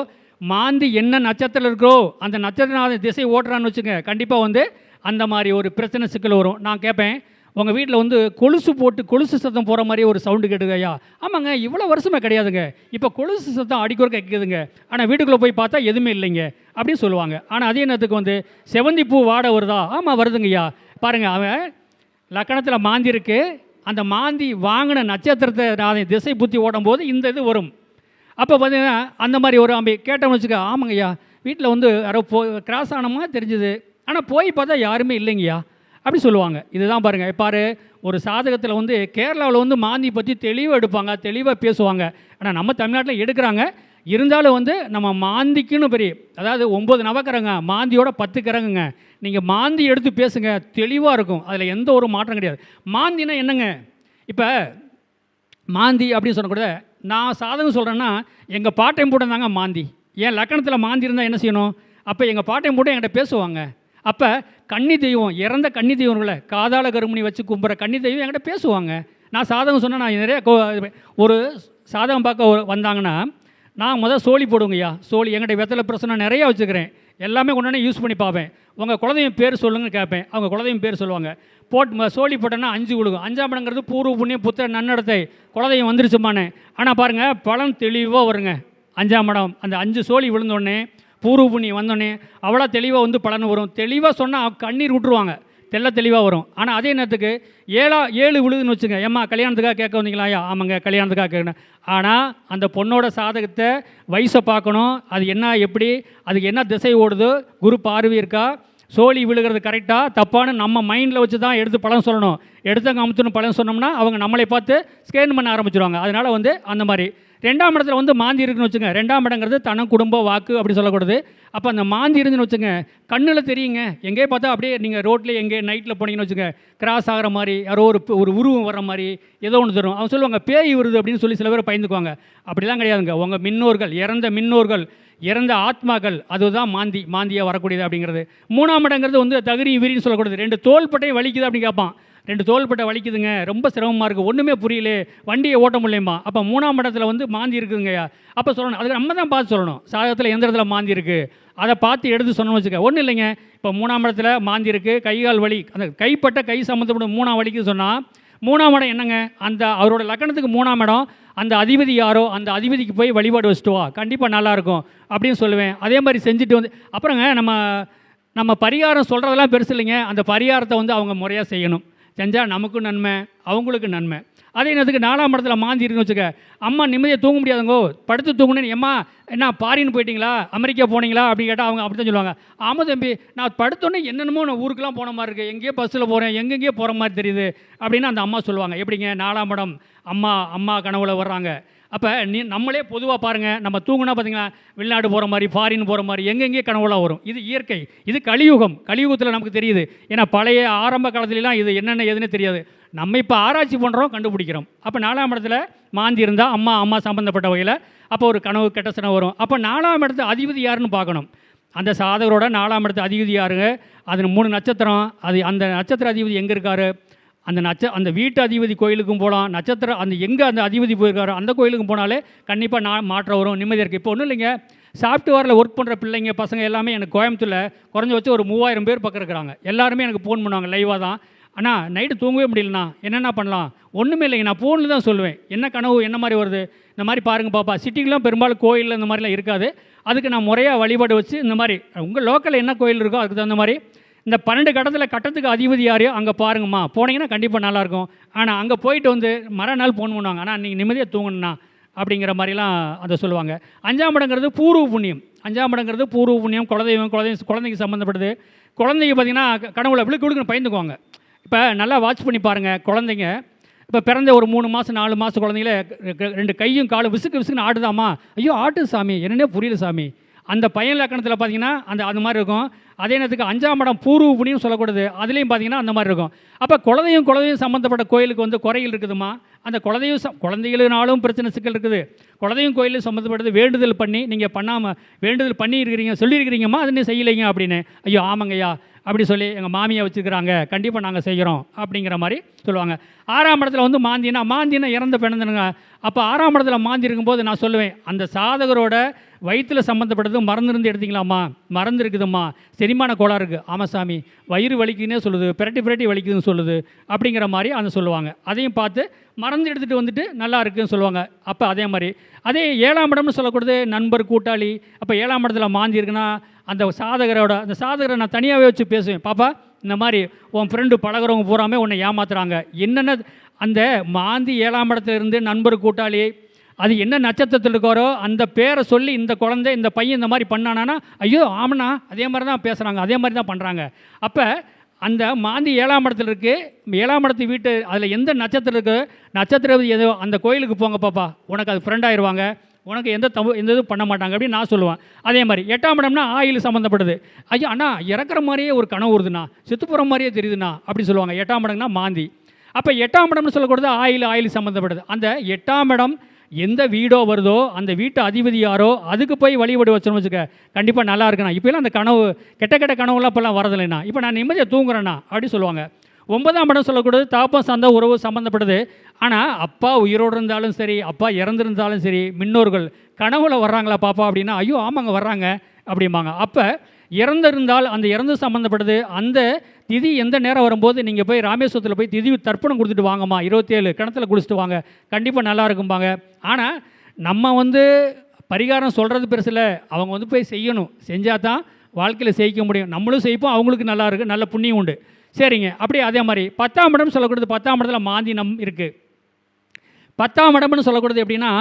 மாந்தி என்ன நட்சத்திரம் இருக்கோ அந்த நட்சத்திரம் திசை ஓட்டுறான்னு வச்சுங்க கண்டிப்பாக வந்து அந்த மாதிரி ஒரு பிரச்சனை சிக்கல் வரும். நான் கேட்பேன் உங்கள் வீட்டில் வந்து கொலுசு போட்டு கொலுசு சத்தம் போகிற மாதிரி ஒரு சவுண்டு கேட்டுது ஐயா. ஆமாங்க இவ்வளோ வருஷமே கிடையாதுங்க. இப்போ கொலுசு சத்தம் அடிக்கொரு கேட்குதுங்க ஆனால் வீட்டுக்குள்ளே போய் பார்த்தா எதுவுமே இல்லைங்க அப்படின்னு சொல்லுவாங்க. ஆனால் அதே நேரத்துக்கு வந்து செவந்தி பூ வாட வருதா? ஆமாம் வருதுங்கய்யா. பாருங்கள் அவன் லக்கணத்தில் மாந்தி இருக்குது அந்த மாந்தி வாங்கின நட்சத்திரத்தை நான் திசை புத்தி ஓடும் போது இந்த இது வரும். அப்போ பார்த்தீங்கன்னா அந்த மாதிரி ஒரு அம்பி கேட்டோம்னு வச்சுக்க ஆமாங்கய்யா வீட்டில் வந்து யாரோ போ கிராஸ் ஆனமா தெரிஞ்சுது. ஆனால் போய் பார்த்தா யாருமே இல்லைங்கய்யா. அப்படி சொல்லுவாங்க. இதுதான் பாருங்கள் பாரு ஒரு சாதகத்தில் வந்து கேரளாவில் வந்து மாந்தி பற்றி தெளிவாக எடுப்பாங்க தெளிவாக பேசுவாங்க. ஆனால் நம்ம தமிழ்நாட்டில் எடுக்கிறாங்க. இருந்தாலும் வந்து நம்ம மாந்திக்குன்னு பெரிய அதாவது ஒம்பது நவக்கரங்க மாந்தியோட பத்து கரங்குங்க நீங்கள் மாந்தி எடுத்து பேசுங்க தெளிவாக இருக்கும். அதில் எந்த ஒரு மாற்றம் கிடையாது. மாந்தினா என்னங்க? இப்போ மாந்தி அப்படின்னு சொன்னக்கூட நான் சாதகம் சொல்கிறேன்னா எங்கள் பாட்டையும் போட்டு தாங்க மாந்தி. ஏன் லக்கணத்தில் மாந்தி இருந்தால் என்ன செய்யணும்? அப்போ எங்கள் பாட்டையும் போட்டு என்கிட்ட பேசுவாங்க. அப்போ கன்னி தெய்வம் இறந்த கன்னி தெய்வங்கள காதாள கருமணி வச்சு கும்புற கன்னி தெய்வம் என்கிட்ட பேசுவாங்க. நான் சாதகம் சொன்னால் நான் நிறைய கோ- ஒரு சாதகம் பார்க்க வந்தாங்கன்னா நான் முதல் சோழி போடுங்கய்யா சோழி என்கிட்ட வெத்தலை பிரச்சனை நிறையா வச்சுக்கிறேன். எல்லாமே கொண்டாந்து யூஸ் பண்ணி பார்ப்பேன். உங்கள் குலதெய்வம் பேர் சொல்லுங்கன்னு கேட்பேன். அவங்க குலதெய்வம் பேர் சொல்லுவாங்க. போட் சோழி போட்டேன்னா அஞ்சு விழுகும் அஞ்சாம் இடங்கிறது பூர்வ புண்ணியம் புத்திர நன்னடத்தை. குலதெய்வம் வந்துருச்சுமானே ஆனால் பாருங்கள் பலன் தெளிவாக வருங்க. அஞ்சாம் இடம் அந்த அஞ்சு சோழி விழுந்தோடனே பூர்வ புண்ணியம் வந்தோடனே அவ்வளோ தெளிவாக வந்து பலன் வரும். தெளிவாக சொன்னால் கண்ணீர் விட்டுருவாங்க தெள்ள தெளிவாக வரும். ஆனால் அதே நேரத்துக்கு ஏழா ஏழு விழுதுன்னு வச்சுங்க. ஏம்மா கல்யாணத்துக்காக கேட்க வந்தீங்களா? ஐயா ஆமாங்க கல்யாணத்துக்காக கேட்கணும் ஆனால் அந்த பொண்ணோட சாதகத்தை வயசை பார்க்கணும். அது என்ன எப்படி அதுக்கு என்ன திசை ஓடுது? குரு பார்வை இருக்கா? சோழி விழுகிறது கரெக்டாக தப்பான நம்ம மைண்டில் வச்சு தான் எடுத்து பலன் சொல்லணும். எடுத்தவங்க அமுத்துன்னு பலன் சொன்னோம்னா அவங்க நம்மளை பார்த்து ஸ்கேன் பண்ண ஆரம்பிச்சிருவாங்க. அதனால் வந்து அந்த மாதிரி. ரெண்டாம் இடத்துல வந்து மாந்தி இருக்குன்னு வச்சுங்க. ரெண்டாம் இடங்கிறது தனம் குடும்ப வாக்கு அப்படி சொல்லக்கூடாது. அப்போ அந்த மாந்தி இருந்துன்னு வச்சுங்க கண்ணில் தெரியுங்க. எங்கேயே பார்த்தா அப்படியே நீங்கள் ரோட்டில் எங்கே நைட்டில் போனீங்கன்னு வச்சுங்க கிராஸ் ஆகிற மாதிரி யாரோ ஒரு ஒரு உருவம் வர மாதிரி ஏதோ ஒன்று தரும். அவங்க சொல்லுவாங்க பேய் வருது அப்படின்னு சொல்லி சில பேர் பயந்துக்குவாங்க. அப்படிலாம் கிடையாதுங்க. உங்கள் மின்னோர்கள் இறந்த மின்னோர்கள் இறந்த ஆத்மாக்கள் அதுதான் மாந்தி. மாந்தியாக வரக்கூடியது அப்படிங்கிறது. மூணாம் இடங்கிறது வந்து தகுதி விரின்னு சொல்லக்கூடாது. ரெண்டு தோள்பட்டையும் வலிக்குது அப்படின்னு கேட்பான். ரெண்டு தோள்பட்டை வலிக்குதுங்க. ரொம்ப சிரமமாக இருக்குது ஒன்றுமே புரியல. வண்டியை ஓட்ட முடியுமா அப்போ மூணாம் இடத்துல வந்து மாந்தி இருக்குதுங்கய்யா அப்போ சொல்லணும். அதுக்கு நம்ம தான் பார்த்து சொல்லணும். சாதகத்தில் எந்த இடத்துல மாந்தி இருக்குது அதை பார்த்து எடுத்து சொன்னோம்னு வச்சுக்க. ஒன்றும் இல்லைங்க. இப்போ மூணாம் இடத்துல மாந்தி இருக்குது கை கால் வலி. அந்த கைப்பட்ட கை சம்மந்தப்பட்ட மூணாம் வலிக்கு சொன்னால் மூணாம் இடம் என்னங்க? அந்த அவரோட லக்கணத்துக்கு மூணாம் இடம். அந்த அதிபதி யாரோ அந்த அதிபதிக்கு போய் வழிபாடு வச்சுட்டு வா. கண்டிப்பாக நல்லாயிருக்கும் அப்படின்னு சொல்லுவேன். அதே மாதிரி செஞ்சுட்டு வந்து அப்புறங்க நம்ம நம்ம பரிகாரம் சொல்கிறதெல்லாம் பெருசு இல்லைங்க. அந்த பரிகாரத்தை வந்து அவங்க முறையாக செய்யணும். செஞ்சால் நமக்கும் நன்மை அவங்களுக்கு நன்மை. அதே நேரத்துக்கு நாலாம் இடத்துல மாந்தி இருக்குன்னு வச்சுக்க அம்மா நிம்மதியாக தூங்க முடியாதுங்கோ. படுத்து தூங்கணுன்னு எம்மா என்ன பாரின்னு போயிட்டீங்களா? அமெரிக்கா போனீங்களா? அப்படின்னு கேட்டால் அவங்க அப்படி தான் சொல்லுவாங்க. ஆமாம் தம்பி நான் படுத்தோன்னே என்னென்னமோ நான் ஊருக்கெலாம் போன மாதிரி இருக்குது எங்கேயோ பஸ்ஸில் போகிறேன் எங்கெங்கேயோ போகிற மாதிரி தெரியுது. அப்படின்னு அந்த அம்மா சொல்லுவாங்க. எப்படிங்க? நாலாம் படம். அம்மா அம்மா கனவுல வர்றாங்க. அப்போ நீ நம்மளே பொதுவாக பாருங்கள் நம்ம தூங்குனா பார்த்தீங்களா வெளிநாடு போகிற மாதிரி ஃபாரின் போகிற மாதிரி எங்கெங்கே கனவுலாம் வரும். இது இயற்கை. இது கலியுகம். கலியுகத்தில் நமக்கு தெரியுது. ஏன்னா பழைய ஆரம்ப காலத்துலலாம் இது என்னென்ன எதுன்னு தெரியாது. நம்ம இப்போ ஆராய்ச்சி பண்ணுறோம் கண்டுபிடிக்கிறோம். அப்போ நாலாம் இடத்துல மாந்தி இருந்தால் அம்மா அம்மா சம்மந்தப்பட்ட வகையில் அப்போ ஒரு கனவு கெட்ட சனம் வரும். அப்போ நாலாம் இடத்து அதிபதி யாருன்னு பார்க்கணும். அந்த சாதகரோட நாலாம் இடத்து அதிபதி யாருங்க? அதன் மூணு நட்சத்திரம் அது அந்த நட்சத்திர அதிபதி எங்கே இருக்காரு? அந்த நட்ச அந்த வீட்டு அதிபதி கோயிலுக்கும் போகலாம் நட்சத்திரம் அந்த எங்கே அந்த அதிபதி போயிருக்காரோ அந்த கோயிலுக்கும் போனாலே கண்டிப்பாக நான் மாற்றம் வரும் நிம்மதியாக இருக்குது இப்போ ஒன்றும் இல்லைங்க. சாஃப்ட்வேரில் ஒர்க் பண்ணுற பிள்ளைங்க பசங்க எல்லாமே எனக்கு கோயம்புத்தூரில் குறைஞ்ச வச்சு ஒரு மூவாயிரம் பேர் பக்கம் இருக்கிறாங்க. எல்லாருமே எனக்கு ஃபோன் பண்ணுவாங்க லைவாக தான். அண்ணா நைட்டு தூங்கவே முடியலண்ணா. என்னென்ன பண்ணலாம்? ஒன்றுமே இல்லைங்க. நான் ஃபோனில் தான் சொல்லுவேன். என்ன கனவு என்ன மாதிரி வருது? இந்த மாதிரி பாருங்கள் பாப்பா. சிட்டிக்கெலாம் பெரும்பாலும் கோயில் இந்த மாதிரிலாம் இருக்காது. அதுக்கு நான் முறையாக வழிபாடு வச்சு இந்த மாதிரி உங்கள் லோக்கலில் என்ன கோயில் இருக்கோ அதுக்கு தகுந்த மாதிரி இந்த பன்னெண்டு கடத்தில் கட்டத்துக்கு அதிபதி யாரையோ அங்கே பாருங்கம்மா. போனீங்கன்னா கண்டிப்பாக நல்லாயிருக்கும். ஆனால் அங்கே போயிட்டு வந்து மறுநாள் ஃபோன் பண்ணுவாங்க. ஆனால் நீங்கள் நிம்மதியாக தூங்கணும்னா அப்படிங்கிற மாதிரிலாம் அதை சொல்லுவாங்க. அஞ்சாம் இடங்கிறது பூர்வ புண்ணியம். அஞ்சாம் இடங்கிறது பூர்வ புண்ணியம். குலதெய்வம் குலதெய்வம் குழந்தைக்கு சம்மந்தப்படுது குழந்தைங்க பார்த்தீங்கன்னா கடவுளை கனவுல விழுக்கு விழுக்குன்னு பயந்துக்குவாங்க. இப்போ நல்லா வாட்ச் பண்ணி பாருங்கள் குழந்தைங்க. இப்போ பிறந்த ஒரு மூணு மாதம் நாலு மாதம் குழந்தைங்கள க- ரெண்டு கையும் காலும் விசுக்கு விசுக்குன்னு ஆடுதாமா ஐயோ ஆட்டு சாமி. என்னன்னே புரியல சாமி. அந்த பையன் லக்கணத்தில் பார்த்தீங்கன்னா அந்த அது மாதிரி இருக்கும். அதே நேரத்துக்கு அஞ்சாம் இடம் பூர்வ புண்ணியம் சொல்லக்கூடாது அதுலேயும் பார்த்தீங்கன்னா அந்த மாதிரி இருக்கும். அப்போ குழந்தையும் குழந்தையும் சம்மந்தப்பட்ட கோயிலுக்கு வந்து குறைகள் இருக்குதுமா அந்த குழந்தையும் ச- குழந்தைகளினாலும் பிரச்சனை சிக்கல் இருக்குது. குழந்தையும் கோயிலும் சம்மந்தப்பட்டது வேண்டுதல் பண்ணி நீங்கள் பண்ணாமல் வேண்டுதல் பண்ணியிருக்கிறீங்க சொல்லியிருக்கிறீங்கம்மா அது நீ செய்யலைங்க அப்படின்னு. ஐயோ ஆமாங்கய்யா அப்படி சொல்லி எங்கள் மாமியை வச்சுருக்கிறாங்க கண்டிப்பாக நாங்கள் செய்கிறோம் அப்படிங்கிற மாதிரி சொல்லுவாங்க. ஆறாம் இடத்துல வந்து மாந்தினா மாந்தினா இறந்த பிணந்தனுங்க அப்போ ஆறாம் இடத்துல மாந்தி இருக்கும்போது நான் சொல்லுவேன் அந்த சாதகரோட வயிற்றில் சம்மந்தப்பட்டது மறந்துருந்து எடுத்தீங்களாம்மா மறந்து இருக்குதும்மா செரிமான கோளாறு இருக்குது ஆமாம் சாமி வயிறு வலிக்குதுன்னே சொல்லுது பிரட்டி பிரட்டி வலிக்குதுன்னு சொல்லுது அப்படிங்கிற மாதிரி அதை சொல்லுவாங்க. அதையும் பார்த்து மறந்து எடுத்துகிட்டு வந்துட்டு நல்லா இருக்குன்னு சொல்லுவாங்க. அப்போ அதே மாதிரி. அதே ஏழாம் இடம்னு சொல்லக்கூடாது நண்பர் கூட்டாளி. அப்போ ஏழாம் இடத்துல மாந்தி இருக்குன்னா அந்த சாதகரோட அந்த சாதகரை நான் தனியாகவே வச்சு பேசுவேன். பாப்பா இந்த மாதிரி உன் ஃப்ரெண்டு பழகுறவங்க பூராமே உன்னை ஏமாத்துறாங்க. என்னென்ன அந்த மாந்தி ஏழாம் இடத்துல இருந்து நண்பர் கூட்டாளி அது என்ன நட்சத்திரத்தில் இருக்காரோ அந்த பேரை சொல்லி இந்த குழந்தை இந்த பையன் இந்த மாதிரி பண்ணானா ஐயோ ஆமண்ணா அதே மாதிரி தான் பேசுகிறாங்க அதே மாதிரி தான் பண்ணுறாங்க அப்போ அந்த மாந்தி ஏழாம் இடத்துல இருக்குது ஏழாம் இடத்து வீட்டு அதில் எந்த நட்சத்திரம் இருக்குது நட்சத்திரம் ஏதோ அந்த கோயிலுக்கு போங்க பாப்பா. உனக்கு அது ஃப்ரெண்ட் ஆயிடுவாங்க உனக்கு எந்த தப்பு எந்த இதுவும் பண்ண மாட்டாங்க அப்படின்னு நான் சொல்லுவேன். அதே மாதிரி எட்டாம் இடம்னா ஆயில் சம்மந்தப்படுது ஐயோ அண்ணா இறக்குற மாதிரியே ஒரு கனவு வருதுண்ணா. செத்து மாதிரியே தெரியுதுண்ணா அப்படி சொல்லுவாங்க. எட்டாம் இடம்னா மாந்தி. அப்போ எட்டாம் இடம்னு சொல்லக்கூடாது ஆயில் ஆயில் சம்மந்தப்படுது அந்த எட்டாம் இடம் எந்த வீடோ வருதோ அந்த வீட்டு அதிபதி யாரோ அதுக்கு போய் வழிபடு வச்சோம்னு வச்சுக்க கண்டிப்பாக நல்லா இருக்கணும். இப்போலாம் அந்த கனவு கெட்ட கெட்ட கனவுலாம் இப்போல்லாம் வரதில்லைண்ணா. இப்போ நான் நிம்மதியாக தூங்குறேண்ணா அப்படின்னு சொல்லுவாங்க. ஒன்பதாம் படம் சொல்லக்கூடாது தாப்பம் சந்த உறவு சம்மந்தப்படுது ஆனால் அப்பா உயிரோடு இருந்தாலும் சரி அப்பா இறந்துருந்தாலும் சரி மின்னோர்கள் கனவுல வர்றாங்களா பாப்பா அப்படின்னா ஐயோ ஆமாங்க வர்றாங்க அப்படிம்பாங்க. அப்போ இறந்திருந்தால் அந்த இறந்து சம்மந்தப்படுது அந்த திதி எந்த நேரம் வரும்போது நீங்கள் போய் ராமேஸ்வரத்தில் போய் திதி தர்ப்பணம் கொடுத்துட்டு வாங்கம்மா இருபத்தேழு கிணத்துல குளிச்சுட்டு வாங்க கண்டிப்பாக நல்லா இருக்கும்பாங்க. ஆனால் நம்ம வந்து பரிகாரம் சொல்கிறது பெருசில் அவங்க வந்து போய் செய்யணும். செஞ்சால் தான் வாழ்க்கையில் ஜெயிக்க முடியும். நம்மளும் செய்ப்போம் அவங்களுக்கு நல்லா இருக்குது நல்ல புண்ணியம் உண்டு. சரிங்க அப்படியே அதே மாதிரி பத்தாம் இடம் சொல்லக்கூடாது பத்தாம் இடத்துல மாந்தினம் இருக்குது பத்தாம் இடம்னு சொல்லக்கூடாது எப்படின்னா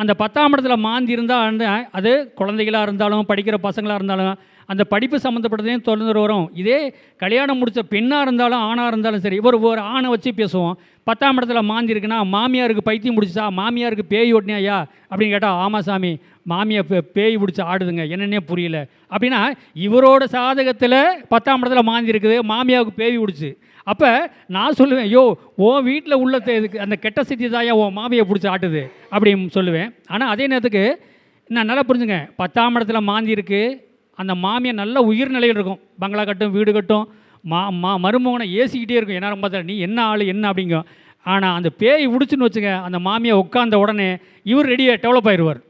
அந்த பத்தாம் இடத்துல மாந்தி இருந்தால் அது குழந்தைகளாக இருந்தாலும் படிக்கிற பசங்களாக இருந்தாலும் அந்த படிப்பு சம்மந்தப்பட்டதையும் தொடர்ந்து வரும். இதே கல்யாணம் முடித்த பெண்ணாக இருந்தாலும் ஆணாக இருந்தாலும் சரி ஒரு ஒரு ஆணை வச்சு பேசுவோம். பத்தாம் இடத்துல மாந்தி இருக்குன்னா மாமியாருக்கு பைத்தியம் முடிச்சா மாமியாருக்கு பேய் ஓட்டினியா ஐயா அப்படின்னு கேட்டால் ஆமாம் சாமி மாமியை பே பேய் பிடிச்சி ஆடுதுங்க. என்னன்னே புரியல. அப்படின்னா இவரோட சாதகத்தில் பத்தாம் இடத்துல மாந்தி இருக்குது மாமியாவுக்கு பேய் பிடிச்சி. அப்போ நான் சொல்லுவேன் ஐயோ உன் வீட்டில் உள்ள இதுக்கு அந்த கெட்ட சித்தி தாயா உன் மாமியை பிடிச்சி ஆட்டுது? அப்படின்னு சொல்லுவேன். ஆனால் அதே நேரத்துக்கு நான் நல்லா புரிஞ்சுங்க பத்தாம் இடத்துல மாந்தி இருக்குது அந்த மாமியார் நல்ல உயிர்நிலையில் இருக்கும். பங்களா கட்டும் வீடு கட்டும். மா மா மருமகனை ஏசிக்கிட்டே இருக்கும். என்ன பார்த்தா நீ என்ன ஆள் என்ன? அப்படிங்கும் ஆனால் அந்த பேய் பிடிச்சின்னு வச்சுங்க அந்த மாமியை உட்காந்த உடனே இவர் ரெடியாக டெவலப் ஆயிடுவார்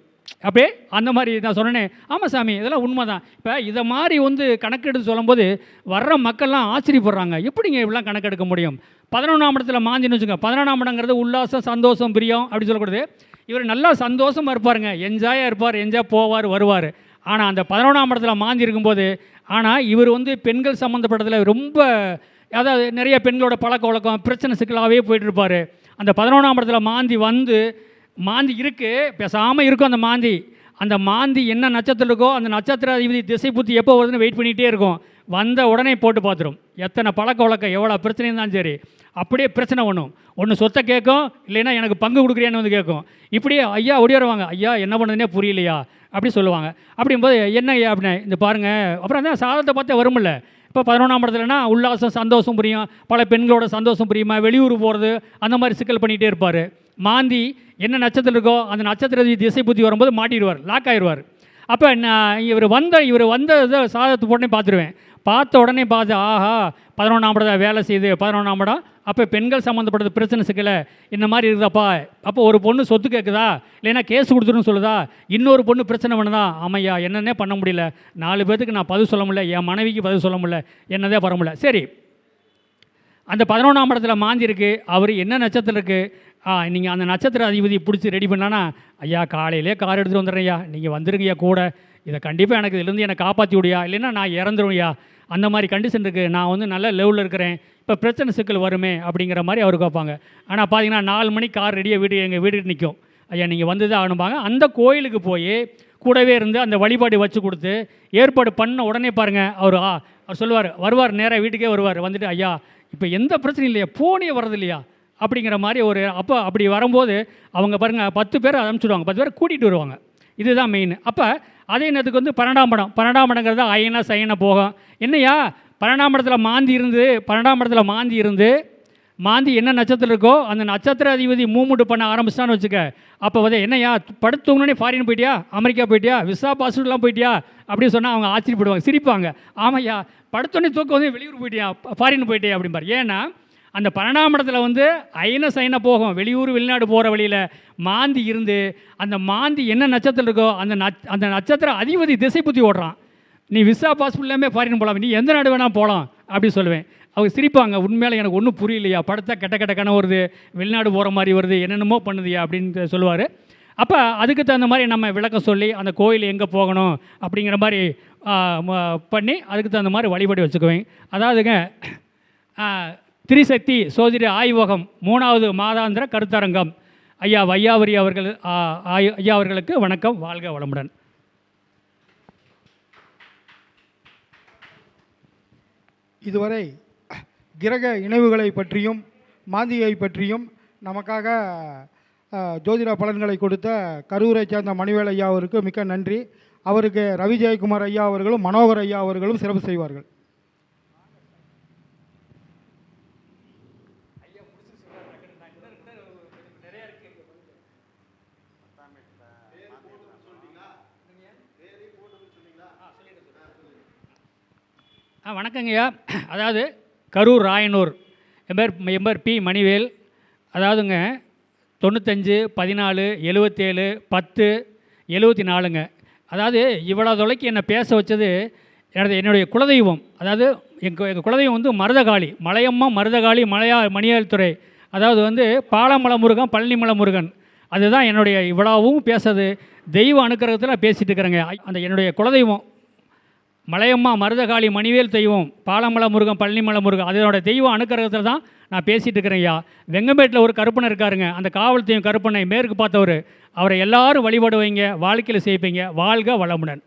அப்படியே அந்த மாதிரி நான் சொன்னேனே. ஆமாம் சாமி இதெல்லாம் உண்மை தான் இப்போ இதை மாதிரி வந்து கணக்கெடுத்து சொல்லும்போது வர்ற மக்கள்லாம் ஆச்சரியப்படுறாங்க. எப்படிங்க இப்படிலாம் கணக்கெடுக்க முடியும்? பதினொன்றாம் இடத்துல மாந்தின்னு வச்சுங்க பதினொன்றாம் இடங்கிறது உல்லாசம் சந்தோஷம் பிரியம் அப்படின்னு சொல்லக்கூடாது. இவர் நல்லா சந்தோஷமாக இருப்பாருங்க. என்ஜாயாக இருப்பார் என்ஜாய் போவார் வருவார். ஆனால் அந்த பதினொன்றாம் இடத்துல மாந்தி இருக்கும்போது ஆனால் இவர் வந்து பெண்கள் சம்மந்தப்பட்டதில் ரொம்ப அதாவது நிறைய பெண்களோட பழக்க வழக்கம் பிரச்சனை சிக்கலாகவே போயிட்டு இருப்பார் அந்த பதினொன்றாம் இடத்துல மாந்தி வந்து மாந்தி இருக்குது பேசாமல் இருக்கும் அந்த மாந்தி. அந்த மாந்தி என்ன நட்சத்திரம் இருக்கோ அந்த நட்சத்திர அதிபதி திசை புத்தி எப்போ வருதுன்னு வெயிட் பண்ணிகிட்டே இருக்கும். வந்த உடனே போட்டு பார்த்துரும். எத்தனை பழக்க வழக்கம் எவ்வளோ பிரச்சனை இருந்தாலும் சரி அப்படியே பிரச்சனை பண்ணும். ஒன்று சொத்தை கேட்கும் இல்லைன்னா எனக்கு பங்கு கொடுக்குறியான்னு வந்து கேட்கும். இப்படியே ஐயா ஒடியாருவாங்க ஐயா என்ன பண்ணுதுன்னே புரியலையா? அப்படி சொல்லுவாங்க. அப்படிங்கும்போது என்ன ஐயா அப்படின்னா இந்த பாருங்கள் அப்புறம் தான் சாதத்தை பார்த்தே வரும்ல. இப்போ பதினொன்றாம் இடத்துலனா உல்லாசம் சந்தோஷம் புரியும். பல பெண்களோட சந்தோஷம் புரியுமா? வெளியூர் போகிறது அந்த மாதிரி சிக்கல் பண்ணிகிட்டே இருப்பார். மாந்தி என்ன நட்சத்திரம் இருக்கோ அந்த நட்சத்திர திசை புத்தி வரும்போது மாட்டிடுவார் லாக் ஆயிடுவார். அப்போ நான் இவர் வந்த இவர் வந்த சாதத்தை உடனே பார்த்துருவேன். பார்த்த உடனே பார்த்து ஆஹா பதினொன்றாம் படம் வேலை செய்யுது பதினொன்றாம் படம். அப்போ பெண்கள் சம்மந்தப்பட்டது பிரச்சனை சிக்கல. இந்த மாதிரி இருக்குதாப்பா? அப்போ ஒரு பொண்ணு சொத்து கேட்குதா இல்லைன்னா கேஸ் கொடுத்துருன்னு சொல்லுதா? இன்னொரு பொண்ணு பிரச்சனை பண்ணுதா? ஆமையா என்னன்னே பண்ண முடியல. நாலு பேர்த்துக்கு நான் பதில் சொல்ல முடியல. என் மனைவிக்கு பதில் சொல்ல முடியல. என்னதே பண்ண முடியல. சரி. அந்த பதினொன்றாம் படத்தில் மாந்தி அவர் என்ன நட்சத்திரம் இருக்குது ஆ நீங்கள் அந்த நட்சத்திர அதிபதி பிடிச்சி ரெடி பண்ணானா ஐயா காலையிலே கார் எடுத்துகிட்டு வந்துடுறேன் ஐயா. நீங்கள் வந்துருங்கய்யா கூட. இதை கண்டிப்பாக எனக்கு இதுலேருந்து என்னை காப்பாற்றி விடியா இல்லைன்னா நான் இறந்துருவையா அந்த மாதிரி கண்டிஷன் இருக்குது நான் வந்து நல்ல லெவலில் இருக்கிறேன். இப்போ பிரச்சனை சிக்கல் வருமே அப்படிங்கிற மாதிரி அவர் கேட்பாங்க. ஆனால் பார்த்தீங்கன்னா நாலு மணிக்கு கார் ரெடியாக வீடு எங்கள் வீடு நிற்கும் ஐயா நீங்கள் வந்து தான் ஆகணும்பாங்க. அந்த கோயிலுக்கு போய் கூடவே இருந்து அந்த வழிபாடு வச்சு கொடுத்து ஏற்பாடு பண்ண உடனே பாருங்கள் அவர் ஆ அவர் சொல்லுவார் வருவார் நேராக வீட்டுக்கே வருவார். வந்துட்டு ஐயா இப்போ எந்த பிரச்சனையும் இல்லையா போனே வர்றது இல்லையா? அப்படிங்கிற மாதிரி ஒரு அப்போ அப்படி வரும்போது அவங்க பாருங்கள் பத்து பேர் அனுப்பிச்சுடுவாங்க. பத்து பேர் கூட்டிகிட்டு வருவாங்க. இதுதான் மெயின் அப்போ அதே நேரத்துக்கு வந்து பன்னெண்டாம் படம். பன்னெண்டாம் படங்கிறது ஐயனா சையனா போகும். என்னையா பன்னெண்டாம் படத்தில் மாந்தி இருந்து பன்னெண்டாம் படத்தில் மாந்தி இருந்து மாந்தி என்ன நட்சத்திரம் இருக்கோ அந்த நட்சத்திர அதிபதி மூமெண்ட் பண்ண ஆரம்பிச்சிட்டான்னு வச்சுக்க. அப்போ வந்து என்னையா படுத்தவங்கனே ஃபாரின் போயிட்டியா? அமெரிக்கா போயிட்டியா? விசா பாஸ்போர்ட்லாம் போயிட்டியா? அப்படின்னு சொன்னால் அவங்க ஆச்சரியப்படுவாங்க சிரிப்பாங்க. ஆமாய்யா படுத்தோடனே தூக்கம் வந்து வெளியூர் போயிட்டியா? ஃபாரின் போயிட்டியா? அப்படிம்பார். ஏன்னா அந்த பன்னெண்டாம் இடத்துல வந்து ஐன சைன போகும். வெளியூர் வெளிநாடு போகிற வழியில் மாந்தி இருந்து அந்த மாந்தி என்ன நட்சத்திரம் இருக்கோ அந்த நட்ச அந்த நட்சத்திர அதிபதி திசை புத்தி ஓடுறான். நீ விசா பாஸ் எல்லாமே ஃபாரின் போகலாம் நீ எந்த நாடு வேணால் போகலாம் அப்படி சொல்லுவேன். அவங்க சிரிப்பாங்க. உண்மையில எனக்கு ஒன்றும் புரியலையா? படத்தை கெட்ட கெட்ட வருது. வெளிநாடு போகிற மாதிரி வருது. என்னென்னமோ பண்ணுதியா? அப்படின்னு சொல்லுவார். அப்போ அதுக்கு தகுந்த மாதிரி நம்ம விளக்கம் சொல்லி அந்த கோயில் எங்கே போகணும் அப்படிங்கிற மாதிரி பண்ணி அதுக்கு தகுந்த மாதிரி வழிபாடு வச்சுக்குவேன். அதாவதுங்க திரிசக்தி சோதிட ஆய்வகம் மூணாவது மாதாந்திர கருத்தரங்கம். ஐயா வையாவரி அவர்கள் ஐயா அவர்களுக்கு வணக்கம் வாழ்க வளமுடன். இதுவரை கிரக இணைவுகளை பற்றியும் மாந்தியை பற்றியும் நமக்காக ஜோதிட பலன்களை கொடுத்த கரூரை சேர்ந்த மணிவேல் ஐயா அவருக்கு மிக்க நன்றி. அவருக்கு ரவி ஜெயக்குமார் ஐயா அவர்களும் மனோகர் ஐயா அவர்களும் சிறப்பு செய்வார்கள். வணக்கங்கய்யா அதாவது கரூர் ராயனூர். என் பேர் என் பேர் பி மணிவேல். அதாவதுங்க தொண்ணூத்தஞ்சு பதினாலு எழுவத்தேழு பத்து எழுவத்தி நாலுங்க அதாவது இவ்வளோ தொலைக்கு என்னை பேச வச்சது எனது என்னுடைய குலதெய்வம். அதாவது எங்கள் எங்கள் குலதெய்வம் வந்து மருதகாளி. மலையம்மா மருதகாளி மலையா மணியாள்துறை அதாவது வந்து பாலமல முருகன் பழனிமலை முருகன் அதுதான் என்னுடைய இவ்வளவும் பேசுறது தெய்வ அனுக்கிரகத்தில் பேசிகிட்டு இருக்கிறேங்க. அந்த என்னுடைய குலதெய்வம். மலையம்மா மருதகாளி மணிவேல் தெய்வம் பாலமலை முருகன் பழனிமலை முருகன் அதனோட தெய்வம் அனுக்கிரகத்தில் தான் நான் பேசிகிட்டு இருக்கிறேன் ஐயா. வெங்கம்பேட்டில் ஒரு கருப்பனை இருக்காருங்க. அந்த காவல் தெய்வம் கருப்பனை மேற்கு பார்த்தவர். அவரை எல்லாரும் வழிபடுவீங்க வாழ்க்கையில் செய்ப்பீங்க வாழ்க வளமுடன்.